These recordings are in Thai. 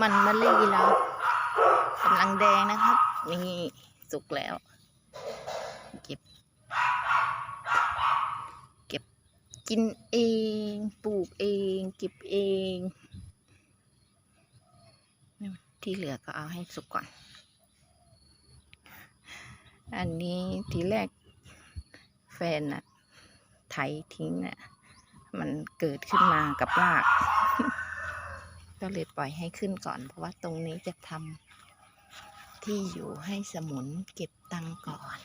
มันมะลีเรากำลังแดงนะครับ นี่สุกแล้ว เก็บ เก็บกินเอง ปลูกเอง เก็บเอง ที่เหลือก็เอาให้สุกก่อน อันนี้ทีแรกแฟนน่ะไถทิ้งน่ะมันเกิดขึ้นมากับราก ก็เลยปล่อยให้ขึ้นก่อน เพราะว่าตรงนี้จะทำที่อยู่ให้สมุนเก็บตังก่อน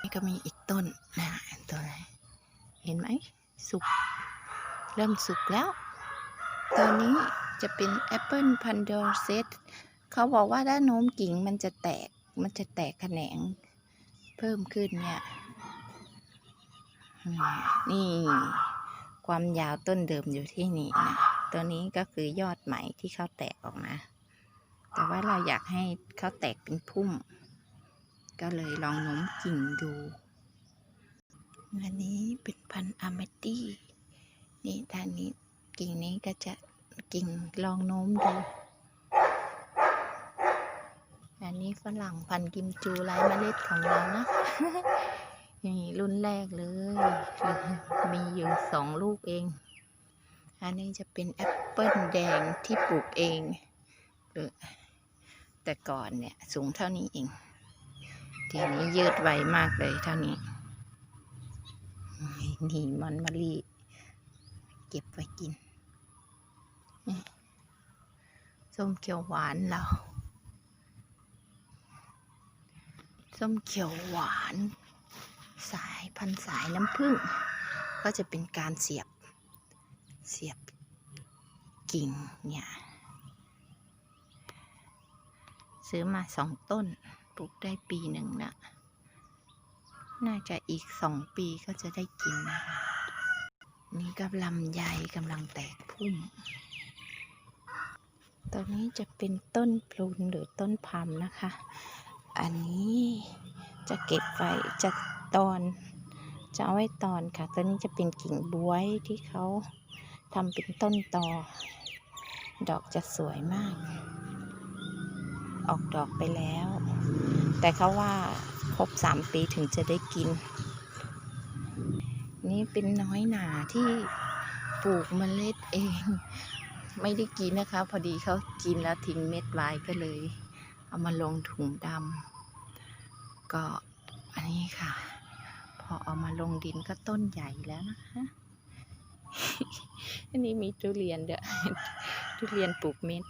นี่ก็มีอีกต้นนะตัวไหนเห็นไหมสุก เริ่มสุกแล้ว ตอนนี้จะเป็นแอปเปิลพันดอร์เซตเขาบอกว่าด้านโน้มกิ่งมันจะแตก มันจะแตกแขนงเพิ่มขึ้นเนี่ย นี่ ความยาวต้นเดิมอยู่ที่นี่นะ ตัวนี้ก็คือยอดใหม่ที่เขาแตกออกมา แต่ว่าเราอยากให้เขาแตกเป็นพุ่ม ก็เลยลองโน้มกิ่งดูอันนี้เป็นพันธุ์อาเมตี้นี่ด้านนี้กิ่งนี้ก็จะกิ่งลองโน้มดู อันนี้ฝรั่งพันธุ์กิมจูไร้เมล็ดของเรานะ นี่รุ่นแรกเลย มีอยู่สองลูกเอง อันนี้จะเป็นแอปเปิลแดงที่ปลูกเองหรือแต่ก่อนเนี่ยสูงเท่านี้เอง ทีนี้ยืดไวมากเลยเท่านี้ นี่มันมะลิเก็บไว้กิน ส้มเขียวหวานเรา ส้มเขียวหวาน สายพันสายน้ำผึ้งก็จะเป็นการเสียบเสียบกิ่งเนี่ยซื้อมาสองต้นปลูกได้ปีหนึ่งนะน่าจะอีกสองปีก็จะได้กินนะคะนี่กำลังใหญ่กำลังแตกพุ่มตอนนี้จะเป็นต้นพลุนหรือต้นพัมนะคะ อันนี้จะเก็บไว้จะ ตอน จะเอาไว้ตอนค่ะตอนนี้จะเป็นกิ่งบวยที่เขาทำเป็นต้นตอ ดอกจะสวยมาก ออกดอกไปแล้ว แต่เขาว่าครบสามปีถึงจะได้กิน นี่เป็นน้อยหนาที่ปลูกเมล็ดเอง ไม่ได้กินนะคะ พอดีเขากินแล้วทิ้งเม็ดไว้ก็เลย เอามาลงถุงดำก็อันนี้ค่ะ อเอามาลงดินก็ต้นใหญ่แล้วนะคะ อันนี้มีทุเรียนเด้อทุเรียนปลูกเม็ด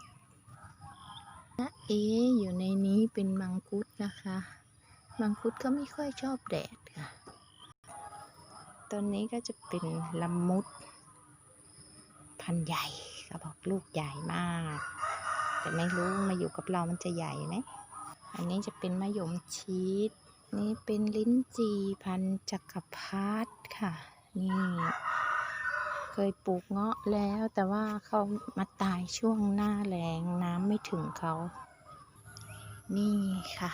นะเออยู่ในนี้เป็นมังคุดนะคะ มังคุดก็ไม่ค่อยชอบแดดค่ะต้นนี้ก็จะเป็นละมุด พันใหญ่ก็บอกลูกใหญ่มาก แต่ไม่รู้มาอยู่กับเรามันจะใหญ่ไหมอันนี้จะเป็นมะยมชีส นี่เป็นลิ้นจีพันจักรพรรดิค่ะ นี่ เคยปลูกเงาะแล้วแต่ว่าเขามาตายช่วงหน้าแรงน้ำไม่ถึงเขา นี่ค่ะ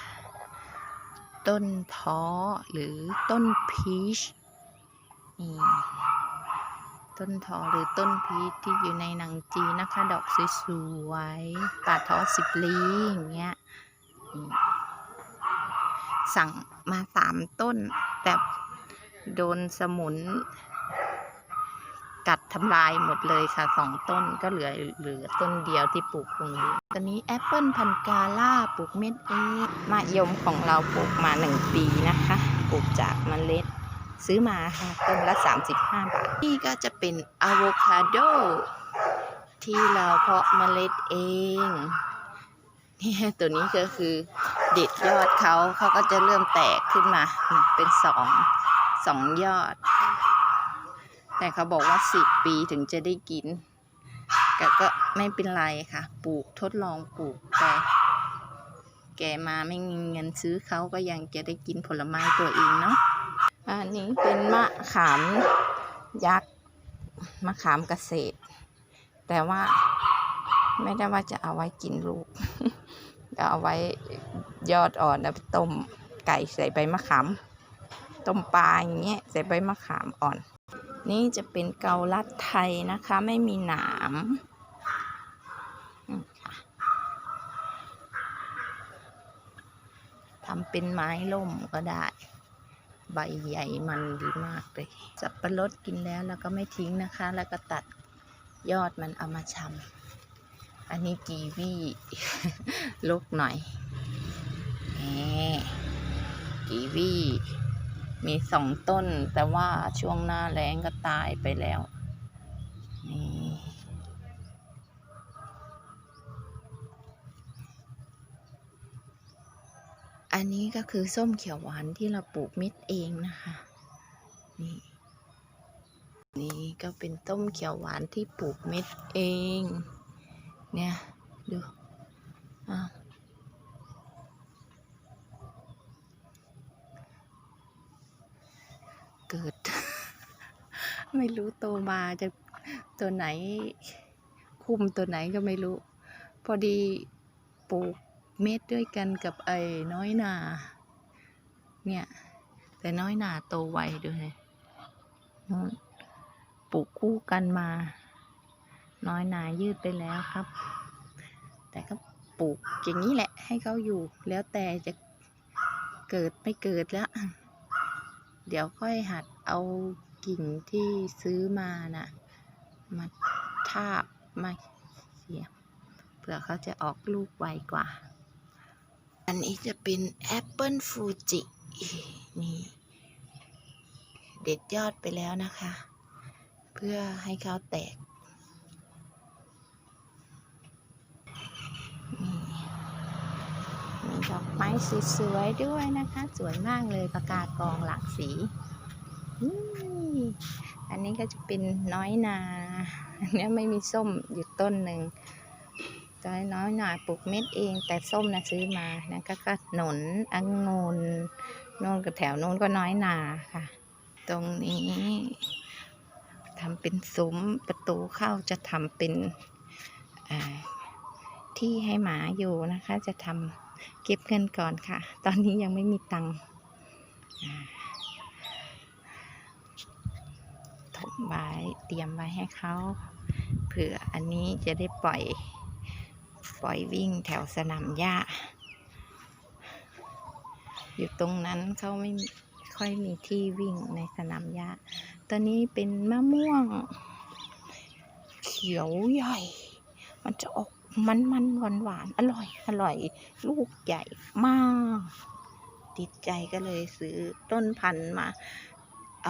ต้นเพาะหรือต้นพีชนี่ต้นทอหรือต้นพีชที่อยู่ในหนังจีนะคะ ดอกสวยๆป่าทอสิบลีอย่างเงี้ย สั่งมาสามต้น แต่โดนสมุน กัดทำลายหมดเลยค่ะสองต้นก็เหลือเหลือต้นเดียวที่ปลูกตรงนี้ตอนนี้แอปเปิลพันกาล่าปลูกเม็ดเองมะยมของเราปลูกมาหนึ่งปีนะคะ ปลูกจากเมล็ดซื้อมาค่ะต้นละ 35 บาท นี่ก็จะเป็นอะโวคาโดที่เราเพาะเมล็ดเอง เนี่ยตัวนี้ก็คือ เด็ดยอดเขาเขาก็จะเริ่มแตกขึ้นมาเป็นสองสองยอด แต่เขาบอกว่า10ปีถึงจะได้กินแต่ก็ไม่เป็นไรค่ะ ปลูกทดลองปลูกแต่แกมาไม่มีเงินซื้อเขาก็ยังจะได้กินผลไม้ตัวเองเนาะอันนี้เป็นมะขามยักษ์มะขามเกษตร แต่ว่าไม่ได้ว่าจะเอาไว้กินลูกจะเอาไว้ ยอดอ่อนเอาไปต้มไก่ใส่ใบมะขาม ต้มปลาอย่างเงี้ยใส่ใบมะขามอ่อน นี่จะเป็นเกาลัดไทยนะคะ ไม่มีหนามทำเป็นไม้ล่มก็ได้ ใบใหญ่มันดีมากเลย สับปะรดกินแล้วแล้วก็ไม่ทิ้งนะคะ แล้วก็ตัดยอดมันเอามาชำอันนี้กีวีลกหน่อย แหมกีวีมีสองต้น แต่ว่าช่วงหน้าแล้งก็ตายไปแล้ว นี่อันนี้ก็คือส้มเขียวหวานที่เราปลูกเม็ดเองนะคะ นี่ นี่ก็เป็นต้มเขียวหวานที่ปลูกเม็ดเอง เนี่ย ดูอะเกิด ไม่รู้โตมาจะตัวไหน คุมตัวไหนก็ไม่รู้ พอดีปลูกเม็ดด้วยกันกับไอ้น้อยนา เนี่ย แต่น้อยนาโตไวด้วยนู่นปลูกคู่กันมา น้อยนายืดไปแล้วครับ แต่ก็ปลูกอย่างนี้แหละให้เขาอยู่ แล้วแต่จะเกิดไม่เกิดแล้ว เดี๋ยวค่อยหัดเอา กิ่งที่ซื้อมาน่ะ มาทาบมาเสียบเผื่อเขาจะออกลูกไวกว่า อันนี้จะเป็นแอปเปิลฟูจินี่เด็ดยอดไปแล้วนะคะ เพื่อให้เขาแตกนี่มีดอกไม้สวยๆด้วยนะคะ สวยมากเลยประกาศกองหลากสีนี่ อันนี้ก็จะเป็นน้อยนาอันนี้ไม่มีส้มอยู่ต้นหนึ่งตอนน้อยนาปลูกเม็ดเอง แต่ส้มนะซื้อมานะก็ก็หนนองุ่นโน่นกับแถวโน้นก็น้อยนาค่ะ ตรงนี้ทำเป็นซุ้มประตูเข้าจะทำเป็นที่ให้หมาอยู่นะคะ จะทำเก็บเงินก่อนค่ะ ตอนนี้ยังไม่มีตังค์อ่าถม ไว้เตรียมไว้ให้เขาเผื่ออันนี้จะได้ปล่อย ปล่อยวิ่งแถวสนามหญ้า อยู่ตรงนั้นเขาไม่ค่อยมีที่วิ่งในสนามหญ้าตอนนี้เป็นมะม่วง เขียวใหญ่ มันจะออกมันมันหวานหวานๆอร่อย อร่อย ลูกใหญ่มาก ติดใจก็เลยซื้อต้นพันธุ์มา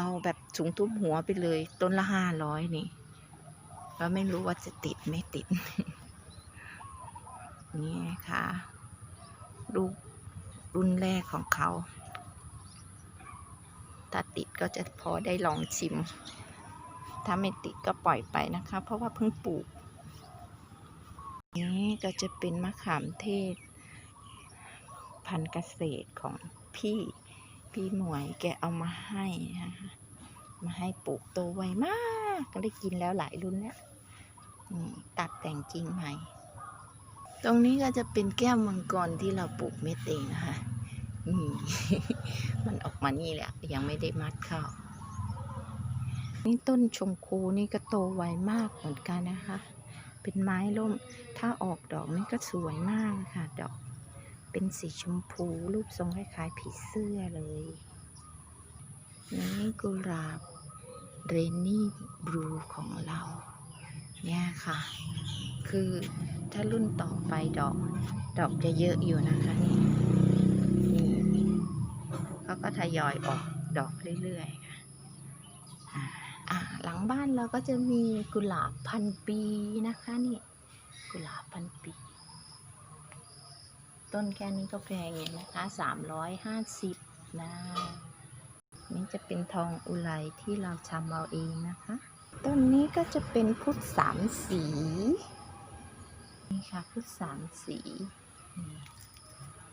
เอาแบบสูงทุบหัวไปเลย ต้นละห้าร้อยนี่ แล้วไม่รู้ว่าจะติดไม่ติด นี่นะคะลูกรุ่นแรกของเขา ถ้าติดก็จะพอได้ลองชิม ถ้าไม่ติดก็ปล่อยไปนะคะ เพราะว่าเพิ่งปลูก นี้ก็จะเป็นมะขามเทศ พันธุ์เกษตรของพี่ พี่หมวยแกเอามาให้นะคะมาให้ปลูกโตไวมาก ก็ได้กินแล้วหลายรุ่นแล้วนี่ตัดแต่งกิ่งใหม่ ตรงนี้ก็จะเป็นแก้วมังกรที่เราปลูกเม็ดเองนะคะนี่มันออกมานี่แหละ ยังไม่ได้มัดเข้า นี่ต้นชมพูนี่ก็โตไวมากเหมือนกันนะคะ เป็นไม้ร่ม ถ้าออกดอกนี่ก็สวยมากค่ะ ดอก เป็นสีชมพูรูปทรงคล้ายๆผีเสื้อเลยนี่กุหลาบเรนนี่บลูของเรา เนี่ยค่ะ คือถ้ารุ่นต่อไปดอก ดอกจะเยอะอยู่นะคะนี่นี่เขาก็ทยอยออกดอกเรื่อยๆค่ะหลังบ้านเราก็จะมีกุหลาบพันปีนะคะนี่ กุหลาบพันปี ต้นแค่นี้ก็แพงอยู่นะคะสามร้อยห้าสิบนะนี่จะเป็นทองอุไรที่เราชำเอาเองนะคะ ต้นนี้ก็จะเป็นพุทธสามสี นี่ค่ะพุทธสามสี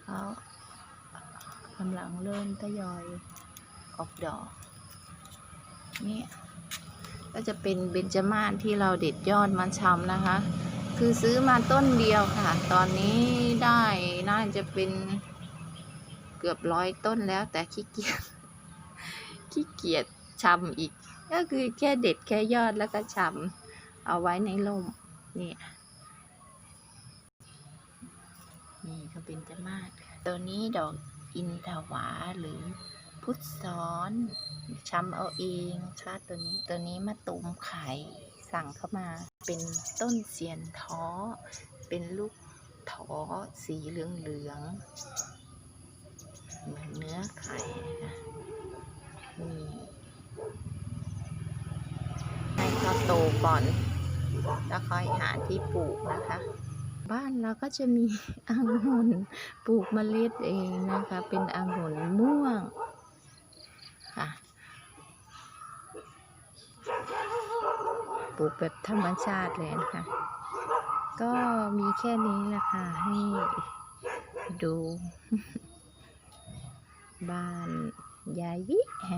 เขากำลังเริ่มทยอยออกดอกนี่ก็จะเป็นเบญจมาศที่เราเด็ดยอดมาชำนะคะ คือซื้อมาต้นเดียวค่ะ ตอนนี้ได้น่าจะเป็นเกือบร้อยต้นแล้ว แต่ขี้เกียจขี้เกียจชำอีก ก็คือแค่เด็ดแค่ยอดแล้วก็ชำเอาไว้ในร่มนี่นี่ก็เป็นจมาศตัวนี้ดอกอินทวาหรือพุทธซ้อนชำเอาเองค่ะตัวนี้ตัวนี้มาตุมไข่ สั่งเข้ามาเป็นต้นเสียนท้อ เป็นลูกท้อสีเหลืองๆเหมือนเนื้อไข่นะนี่ให้เขาโตก่อน แล้วค่อยหาที่ปลูกนะคะ บ้านเราก็จะมีองุ่นปลูกเมล็ดเองนะคะ เป็นองุ่นม่วงค่ะ ปลูกแบบธรรมชาติเลยนะคะ ก็มีแค่นี้แหละค่ะ ให้ดู บ้านยายวิแฮ